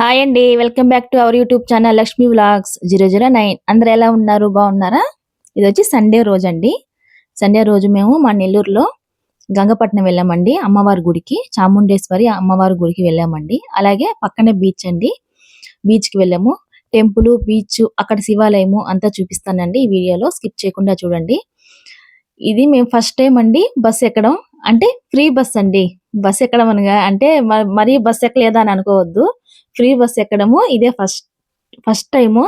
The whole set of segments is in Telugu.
హాయ్ అండి welcome back to our YouTube channel Lakshmi vlogs zero zero nine. అందరు ఎలా ఉన్నారు బాగున్నారా? ఇది వచ్చి సండే రోజు అండి సండే రోజు మేము మా నెల్లూరులో గంగపట్నం వెళ్ళామండి అమ్మవారి గుడికి చాముండేశ్వరి అమ్మవారి గుడికి వెళ్ళామండి. అలాగే పక్కనే బీచ్ అండి. బీచ్కి వెళ్ళాము. టెంపుల్ బీచ్ అక్కడ శివాలయము అంతా చూపిస్తానండి. ఈ వీడియోలో స్కిప్ చేయకుండా చూడండి. ఇది మేము ఫస్ట్ టైం అండి బస్ ఎక్కడం. అంటే ఫ్రీ బస్ అండి. బస్ ఎక్కడం అనగా అంటే మరీ బస్ ఎక్కలేదా అని అనుకోవద్దు. ఫ్రీ బస్ ఎక్కడము ఇదే ఫస్ట్ ఫస్ట్ టైము.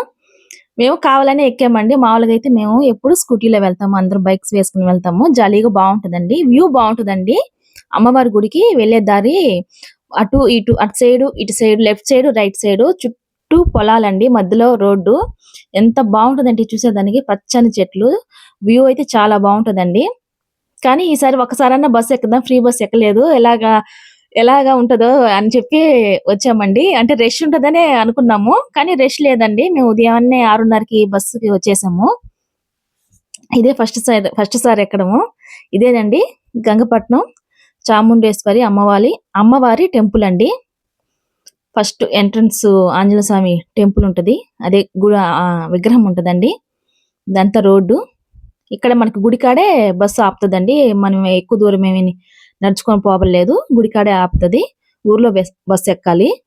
మేము కావాలని ఎక్కామండి. మామూలుగా అయితే మేము ఎప్పుడు స్కూటీలో వెళ్తాము. అందరూ బైక్స్ వేసుకుని వెళ్తాము. జాలీగా బాగుంటుందండి. వ్యూ బాగుంటుందండి. అమ్మవారి గుడికి వెళ్ళే దారి అటు ఇటు అటు సైడ్ ఇటు side left side right side చుట్టూ పొలాలండి మధ్యలో రోడ్డు. ఎంత బాగుంటుందంటే చూసేదానికి పచ్చని చెట్లు. వ్యూ అయితే చాలా బాగుంటుందండి. కానీ ఈసారి ఒకసారన్నా బస్సు ఎక్కుదాం ఫ్రీ బస్ ఎక్కలేదు. ఎలాగా ఎలాగా ఉంటుందో అని చెప్పి వచ్చామండి. అంటే రష్ ఉంటుందనే అనుకున్నాము. కానీ రష్ లేదండి. మేము ఉదయాన్నే ఆరున్నరకి బస్సుకి వచ్చేసాము. ఇదే ఫస్ట్ సారి ఫస్ట్ సారి ఎక్కడము. ఇదేనండి గంగపట్నం చాముండేశ్వరి అమ్మవారి అమ్మవారి టెంపుల్ అండి. First entrance Anjaneya Swami temple ఉంటది. అదే గుడి విగ్రహం ఉంటదండి. ఇదంతా రోడ్డు. ఇక్కడ మనకి గుడికాడే బస్సు ఆపుతుందండి. మనం ఎక్కువ దూరం ఏమి నడుచుకొని పోవలేదు. గుడికాడే ఆపుతుంది. ఊర్లో బస్- బస్సు ఎక్కాలి.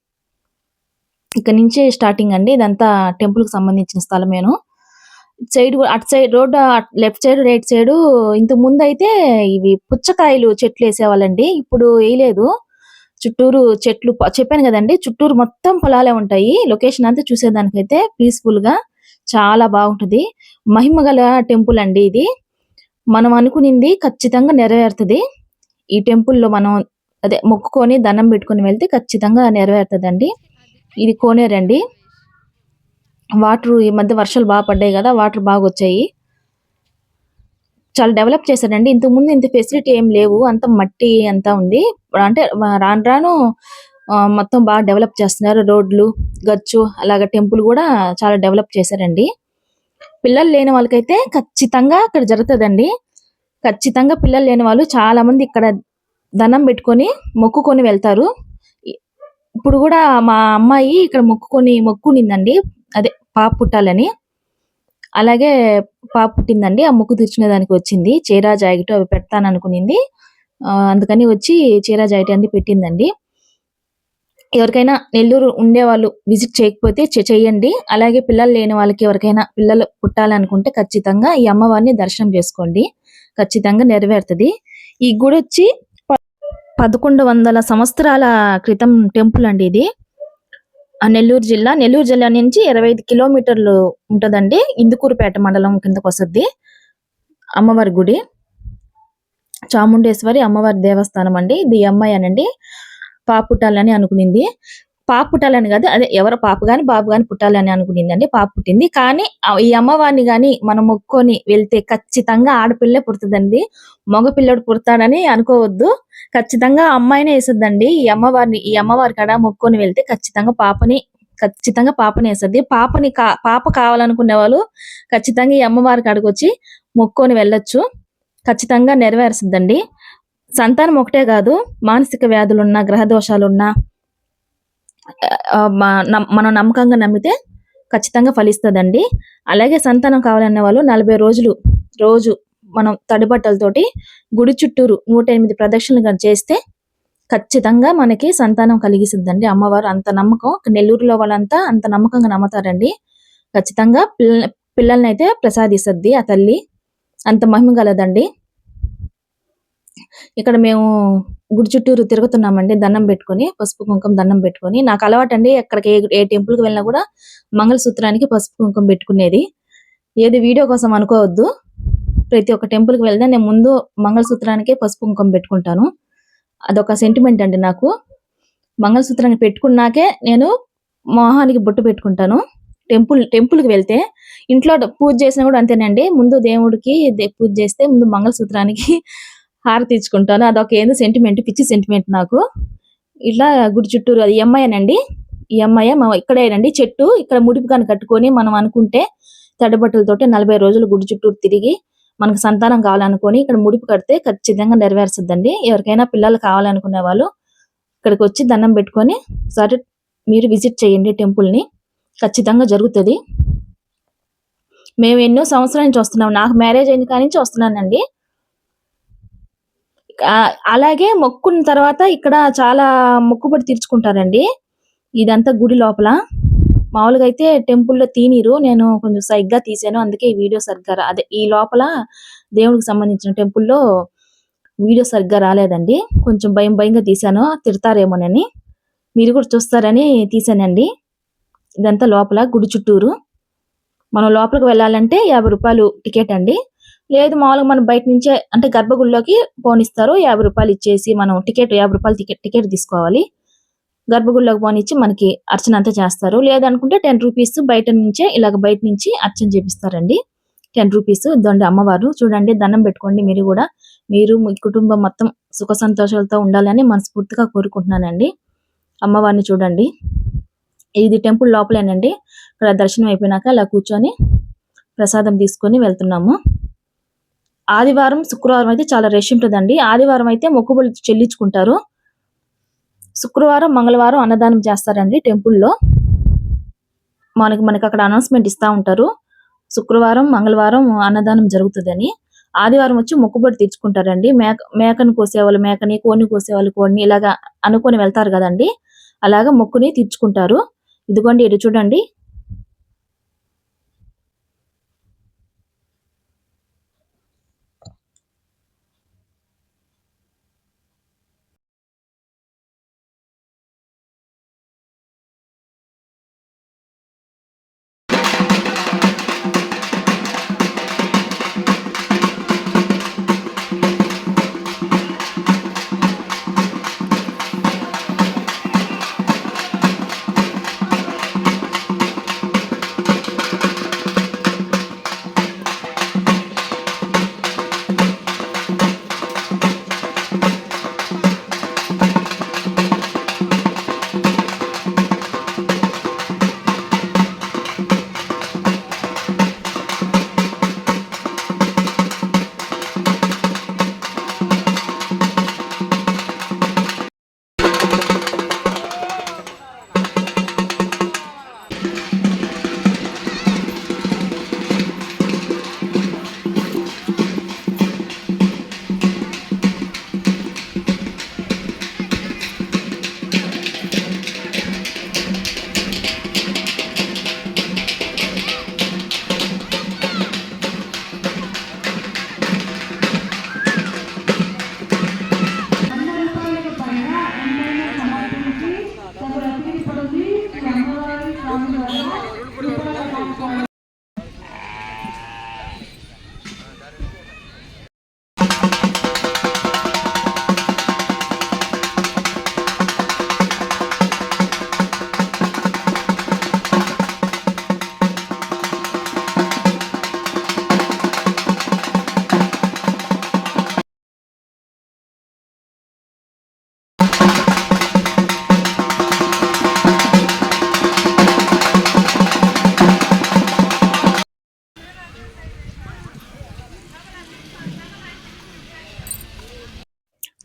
ఇక్కడ నుంచి స్టార్టింగ్ అండి. ఇదంతా టెంపుల్కి సంబంధించిన స్థలమేను సైడ్ అటు side road left side right side ఇంత ముందు అయితే ఇవి పుచ్చకాయలు చెట్లు వేసేవాళ్ళండి. ఇప్పుడు వేయలేదు. చుట్టూరు చెట్లు చెప్పాను కదండి చుట్టూరు మొత్తం పొలాలే ఉంటాయి. లొకేషన్ అంతా చూసేదానికైతే పీస్ఫుల్గా చాలా బాగుంటది. మహిమ గల టెంపుల్ అండి ఇది. మనం అనుకునింది ఖచ్చితంగా నెరవేరుతుంది. ఈ టెంపుల్లో మనం అదే మొక్కుకొని దండం పెట్టుకొని వెళ్తే ఖచ్చితంగా నెరవేరుతుందండి. ఇది కోనేరండి వాటర్ ఈ మధ్య వర్షాలు బాగా పడ్డాయి కదా వాటర్ బాగా వచ్చాయి. చాలా డెవలప్ చేశారండి ఇంతకు ముందు ఇంత ఫెసిలిటీ ఏం లేవు. అంత మట్టి అంతా ఉంది. అంటే రాను రాను మొత్తం బాగా డెవలప్ చేస్తున్నారు. రోడ్లు గచ్చు అలాగే టెంపుల్ కూడా చాలా డెవలప్ చేశారండి. పిల్లలు లేని వాళ్ళకైతే ఖచ్చితంగా ఇక్కడ జరుగుతుందండి. ఖచ్చితంగా పిల్లలు లేని వాళ్ళు చాలా మంది ఇక్కడ దనం పెట్టుకొని మొక్కుకొని వెళ్తారు. ఇప్పుడు కూడా మా అమ్మాయి ఇక్కడ మొక్కుకొని మొక్కునిందండి. అదే పాప పుట్టాలని. అలాగే పాప పుట్టిందండి. ఆ ముక్కు తెచ్చిన దానికి వచ్చింది. చీరా జాకెట్ అవి పెడతాను అనుకునింది అందుకని వచ్చి చీరా జాకెట్ అన్ని పెట్టిందండి. ఎవరికైనా నెల్లూరు ఉండే వాళ్ళు విజిట్ చేయకపోతే చేయండి అలాగే పిల్లలు లేని వాళ్ళకి ఎవరికైనా పిల్లలు పుట్టాలనుకుంటే ఖచ్చితంగా ఈ అమ్మవారిని దర్శనం చేసుకోండి. ఖచ్చితంగా నెరవేరుతుంది. ఈ గుడి వచ్చి పదకొండు వందల సంవత్సరాల క్రితం టెంపుల్ అండి ఇది. నెల్లూరు జిల్లా నెల్లూరు జిల్లా నుంచి ఇరవై ఐదు కిలోమీటర్లు ఉంటదండి. ఇందుకూరుపేట మండలం కిందకు వస్తుంది. అమ్మవారి గుడి. చాముండేశ్వరి అమ్మవారి దేవస్థానం అండి. ఇది అమ్మాయి అనండి. పాప అనుకునింది. పాప పుట్టాలని కాదు అదే ఎవరో పాప గాని బాబు గాని పుట్టాలని అనుకునిందండి అండి పాప పుట్టింది. కానీ ఈ అమ్మవారిని గాని మనం మొక్కొని వెళ్తే ఖచ్చితంగా ఆడపిల్లే పుడుతుందండి. మగపిల్లడు పుడతాడని అనుకోవద్దు. ఖచ్చితంగా అమ్మాయినే వేసుద్దండి. ఈ అమ్మవారిని ఈ అమ్మవారి కాడ మొక్కొని వెళ్తే ఖచ్చితంగా పాపని ఖచ్చితంగా పాపని వేస్తుంది పాపని కా పాప కావాలనుకునే వాళ్ళు ఖచ్చితంగా ఈ అమ్మవారి కాడికి వచ్చి మొక్కొని వెళ్ళొచ్చు. ఖచ్చితంగా నెరవేరుస్తుందండి. సంతానం ఒకటే కాదు మానసిక వ్యాధులున్నా గ్రహ దోషాలున్నా మనం నమ్మకంగా నమ్మితే ఖచ్చితంగా ఫలిస్తుందండి. అలాగే సంతానం కావాలన్న వాళ్ళు నలభై రోజులు రోజు మనం తడిబట్టలతోటి గుడి చుట్టూరు నూట ఎనిమిది ప్రదక్షిణలు చేస్తే ఖచ్చితంగా మనకి సంతానం కలిగిస్తుందండి. అమ్మవారు అంత నమ్మకం నెల్లూరులో వాళ్ళంతా అంత నమ్మకంగా నమ్ముతారండి. ఖచ్చితంగా పిల్ల పిల్లల్ని అయితే ప్రసాదిస్తుంది ఆ తల్లి. అంత మహిమ గలదండి. ఇక్కడ మేము గుడి చుట్టూరు తిరుగుతున్నామండి దండం పెట్టుకొని పసుపు కుంకుమ దండం పెట్టుకొని. నాకు అలవాటు అండి ఎక్కడికి ఏ- ఏ టెంపుల్కి వెళ్ళినా కూడా మంగళసూత్రానికి పసుపు కుంకుమ పెట్టుకునేది. ఏది వీడియో కోసం అనుకోవద్దు. ప్రతి ఒక్క టెంపుల్కి వెళ్తే నేను ముందు మంగళసూత్రానికే పసుపు కుంకుమ పెట్టుకుంటాను. అదొక సెంటిమెంట్ అండి నాకు. మంగళసూత్రాన్ని పెట్టుకున్నాకే నేను మొహానికి బొట్టు పెట్టుకుంటాను. టెంపుల్ టెంపుల్కి వెళ్తే ఇంట్లో పూజ చేసినా కూడా అంతేనండి. ముందు దేవుడికి పూజ చేస్తే ముందు మంగళసూత్రానికి హారతి ఇచ్చుకుంటాను అదొక ఏందో సెంటిమెంట్ పిచ్చి సెంటిమెంట్ నాకు. ఇట్లా గుడి చుట్టూరు అది అమ్మాయినండి ఈ అమ్మాయి మా ఇక్కడేనండి చెట్టు ఇక్కడ ముడిపు కాని కట్టుకొని మనం అనుకుంటే తడిబట్టలతోటి నలభై రోజులు గుడి చుట్టూరు తిరిగి మనకు సంతానం కావాలనుకొని ఇక్కడ ముడిపు కడితే ఖచ్చితంగా నెరవేరుస్తుందండి. ఎవరికైనా పిల్లలు కావాలనుకునే వాళ్ళు ఇక్కడికి వచ్చి దండం పెట్టుకొని సరే మీరు విజిట్ చేయండి టెంపుల్ని. ఖచ్చితంగా జరుగుతుంది. మేము ఎన్నో సంవత్సరాల నుంచి వస్తున్నాం. నాకు మ్యారేజ్ అయిన కానించి వస్తున్నానండి. అలాగే మొక్కున్న తర్వాత ఇక్కడ చాలా మొక్కుబడి తీర్చుకుంటారండి. ఇదంతా గుడి లోపల. మామూలుగా అయితే టెంపుల్లో తీనిరు. నేను కొంచెం సరిగ్గా తీసాను. అందుకే ఈ వీడియో సరిగ్గా అదే ఈ లోపల దేవుడికి సంబంధించిన టెంపుల్లో వీడియో సరిగ్గా రాలేదండి. కొంచెం భయం భయంగా తీసాను తిడతారేమోనని. మీరు కూడా చూస్తారని తీసానండి. ఇదంతా లోపల గుడి చుట్టూరు. మనం లోపలికి వెళ్ళాలంటే యాభై రూపాయలు టికెట్ అండి. లేదు మామూలుగా మనం బయట నుంచే అంటే గర్భగుడిలోకి పోనిస్తారు. యాభై రూపాయలు ఇచ్చేసి మనం టికెట్ యాభై రూపాయలు టికెట్ టికెట్ తీసుకోవాలి. గర్భగుడిలోకి పోనిచ్చి మనకి అర్చన అంతా చేస్తారు. లేదనుకుంటే టెన్ రూపీస్ బయట నుంచే ఇలాగ బయట నుంచి అర్చన చేపిస్తారండి. టెన్ రూపీస్ ఇదండి అమ్మవారు. చూడండి దండం పెట్టుకోండి మీరు కూడా. మీరు మీ కుటుంబం మొత్తం సుఖ సంతోషాలతో ఉండాలని మనస్ఫూర్తిగా కోరుకుంటున్నానండి. అమ్మవారిని చూడండి. ఇది టెంపుల్ లోపలేనండి. ఇక్కడ దర్శనం అయిపోయినాక అలా కూర్చొని ప్రసాదం తీసుకొని వెళ్తున్నాము. ఆదివారం శుక్రవారం అయితే చాలా రష్ ఉంటుందండి. ఆదివారం అయితే మొక్కుబడులు చెల్లించుకుంటారు. శుక్రవారం మంగళవారం అన్నదానం చేస్తారండి టెంపుల్లో. మనకి మనకి అక్కడ అనౌన్స్మెంట్ ఇస్తా ఉంటారు. శుక్రవారం మంగళవారం అన్నదానం జరుగుతుందని. ఆదివారం వచ్చి మొక్కుబడి తీర్చుకుంటారండి. మేక మేకను కోసేవాళ్ళు మేకని కోడిని కోసేవాళ్ళు కోడిని ఇలాగా అనుకొని వెళ్తారు కదండి. అలాగా మొక్కుని తీర్చుకుంటారు. ఇదిగోండి ఇటు చూడండి.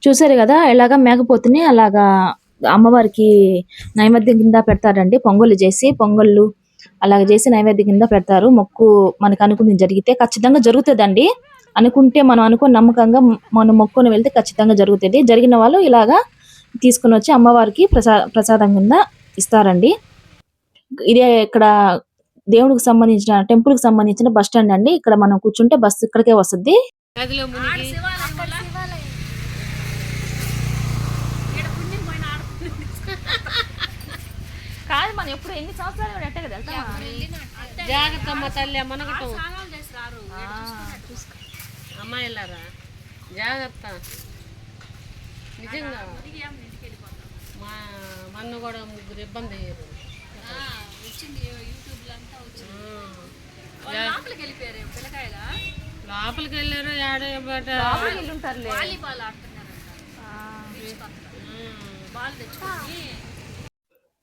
చూసారు కదా ఇలాగా మేకపోతుని అలాగా అమ్మవారికి నైవేద్యం కింద పెడతారండి. పొంగళ్ళు చేసి పొంగళ్ళు అలాగ చేసి నైవేద్యం కింద పెడతారు. మొక్కు మనకు అనుకుంది జరిగితే ఖచ్చితంగా జరుగుతుందండి. అనుకుంటే మనం అనుకుని నమ్మకంగా మనం మొక్కుని వెళ్తే ఖచ్చితంగా జరుగుతుంది. జరిగిన వాళ్ళు ఇలాగా తీసుకుని వచ్చి అమ్మవారికి ప్రసా ప్రసాదం కింద ఇస్తారండి. ఇదే ఇక్కడ దేవుడికి సంబంధించిన టెంపుల్కి సంబంధించిన బస్ స్టాండ్ అండి. ఇక్కడ మనం కూర్చుంటే బస్సు ఇక్కడికే వస్తుంది నదిలో మునిగి కాదు మనం ఎప్పుడు ఎన్ని సంవత్సరాలు ఎట్టే కదా వెళ్తామా? జాగ్రత్త అమ్మ తల్లి మనకటం అమ్మాయిలారా జాగ్రత్త. నిజంగా. మా మన్ను కూడా ముగ్గురు ఇబ్బంది అయ్యారు. లోపలికి వెళ్ళారు ఆడ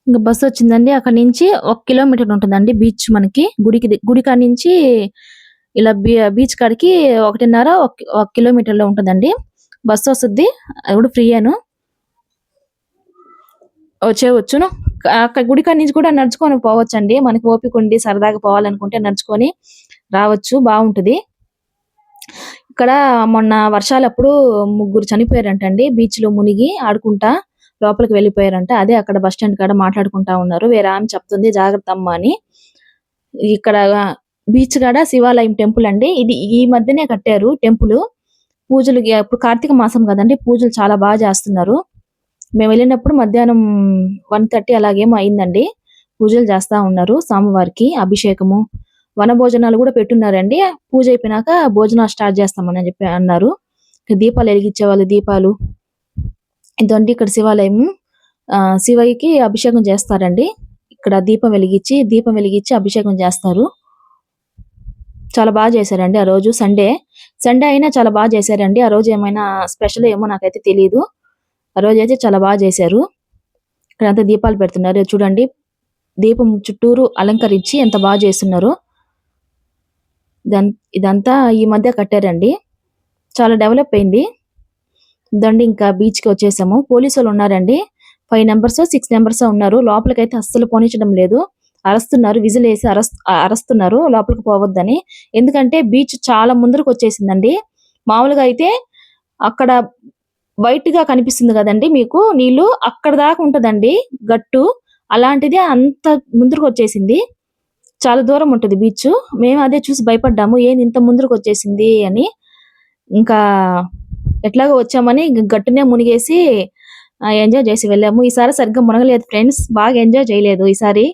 ఇంకా బస్సు వచ్చిందండి. అక్కడ నుంచి ఒక కిలోమీటర్ ఉంటుందండి బీచ్ మనకి. గుడికి గుడి కాడ నుంచి ఇలా బీ- బీచ్ కాడికి ఒకటిన్నర ఒక కిలోమీటర్లో కిలోమీటర్లో ఉంటుందండి. బస్సు వస్తుంది అది కూడా ఫ్రీ అను వచ్చేవచ్చును అక్కడ గుడి కాడ నుంచి కూడా నడుచుకొని పోవచ్చండి. మనకి ఓపిక ఉండి సరదాగా పోవాలనుకుంటే నడుచుకొని రావచ్చు. బాగుంటుంది. ఇక్కడ మొన్న వర్షాలప్పుడు ముగ్గురు చనిపోయారంటండి. బీచ్లో మునిగి ఆడుకుంటా లోపలికి వెళ్ళిపోయారంట. అదే అక్కడ బస్ స్టాండ్ కాడ మాట్లాడుకుంటా ఉన్నారు. వేరే ఆమె చెప్తుంది జాగ్రత్త అమ్మ అని. ఇక్కడ బీచ్ కాడ శివాలయం టెంపుల్ అండి. ఇది ఈ మధ్యనే కట్టారు టెంపుల్. పూజలు ఇప్పుడు కార్తీక మాసం కదండి పూజలు చాలా బాగా చేస్తున్నారు. మేము వెళ్ళినప్పుడు మధ్యాహ్నం వన్ థర్టీ అలాగేమో అయిందండి. పూజలు చేస్తా ఉన్నారు స్వామివారికి అభిషేకము. వన భోజనాలు కూడా పెట్టున్నారండి. పూజ అయిపోయినాక భోజనాలు స్టార్ట్ చేస్తామని చెప్పి అన్నారు. దీపాలు వెలిగించే వాళ్ళు దీపాలు ఇదండి ఇక్కడ శివాలయం. ఆ, శివయ్యకి అభిషేకం చేస్తారండి. ఇక్కడ దీపం వెలిగించి దీపం వెలిగించి అభిషేకం చేస్తారు. చాలా బాగా చేశారండి ఆ రోజు సండే. సండే అయినా చాలా బాగా చేశారండి. ఆ రోజు ఏమైనా స్పెషల్ ఏమో నాకైతే తెలియదు ఆ రోజు అయితే చాలా బాగా చేశారు. ఇక్కడ అంతా దీపాలు పెడుతున్నారు. చూడండి దీపం చుట్టూరు అలంకరించి ఎంత బాగా చేస్తున్నారు. ఇదంతా ఈ మధ్య కట్టారండి. చాలా డెవలప్ అయింది. దండి ఇంకా బీచ్కి వచ్చేసాము. పోలీసు వాళ్ళు ఉన్నారండి. ఫైవ్ నెంబర్స్ సిక్స్ నెంబర్స్ ఉన్నారు. లోపలికైతే అస్సలు పోనించడం లేదు. అరస్తున్నారు. విజిల్ వేసి అరస్ అరస్తున్నారు. లోపలికి పోవద్దని. ఎందుకంటే బీచ్ చాలా ముందరకు వచ్చేసిందండి. మామూలుగా అయితే అక్కడ వైట్గా కనిపిస్తుంది కదండి మీకు. నీళ్ళు అక్కడ దాకా ఉంటదండి. గట్టు. అలాంటిది అంత ముందరకు వచ్చేసింది. చాలా దూరం ఉంటుంది బీచ్. మేము అదే చూసి భయపడ్డాము. ఏంది ఇంత ముందరకు వచ్చేసింది అని. ఇంకా ఎట్లాగో వచ్చామని గట్టునే మునిగేసి ఎంజాయ్ చేసి వెళ్ళాము. ఈసారి సరిగ్గా మునగలేదు ఫ్రెండ్స్ బాగా ఎంజాయ్ చేయలేదు ఈసారి.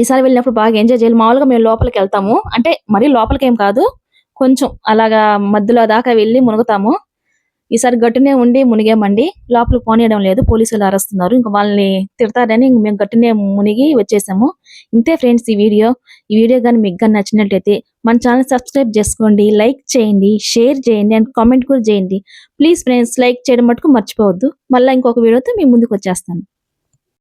ఈసారి వెళ్ళినప్పుడు బాగా ఎంజాయ్ చేయాలి మామూలుగా మేము లోపలికి వెళ్తాము. అంటే మరీ లోపలికి ఏం కాదు. కొంచెం అలాగా మధ్యలో దాకా వెళ్ళి మునుగుతాము. ఈసారి గట్టునే ఉండి మునిగామండి. లోపలికి పోనీయడం లేదు పోలీసులు అరుస్తున్నారు. ఇంకా వాళ్ళని తిడతారని ఇంక మేము గట్టునే మునిగి వచ్చేసాము. ఇంతే ఫ్రెండ్స్ ఈ వీడియో. ఈ వీడియో కానీ మీకు కానీ నచ్చినట్లయితే మన ఛానల్ సబ్స్క్రైబ్ చేసుకోండి లైక్ చేయండి షేర్ చేయండి అండ్ కామెంట్ కూడా చేయండి. ప్లీజ్ ఫ్రెండ్స్ లైక్ చేయడం మటుకు మర్చిపోవద్దు. మళ్ళీ ఇంకొక వీడియోతో మీ ముందుకు వచ్చేస్తాను.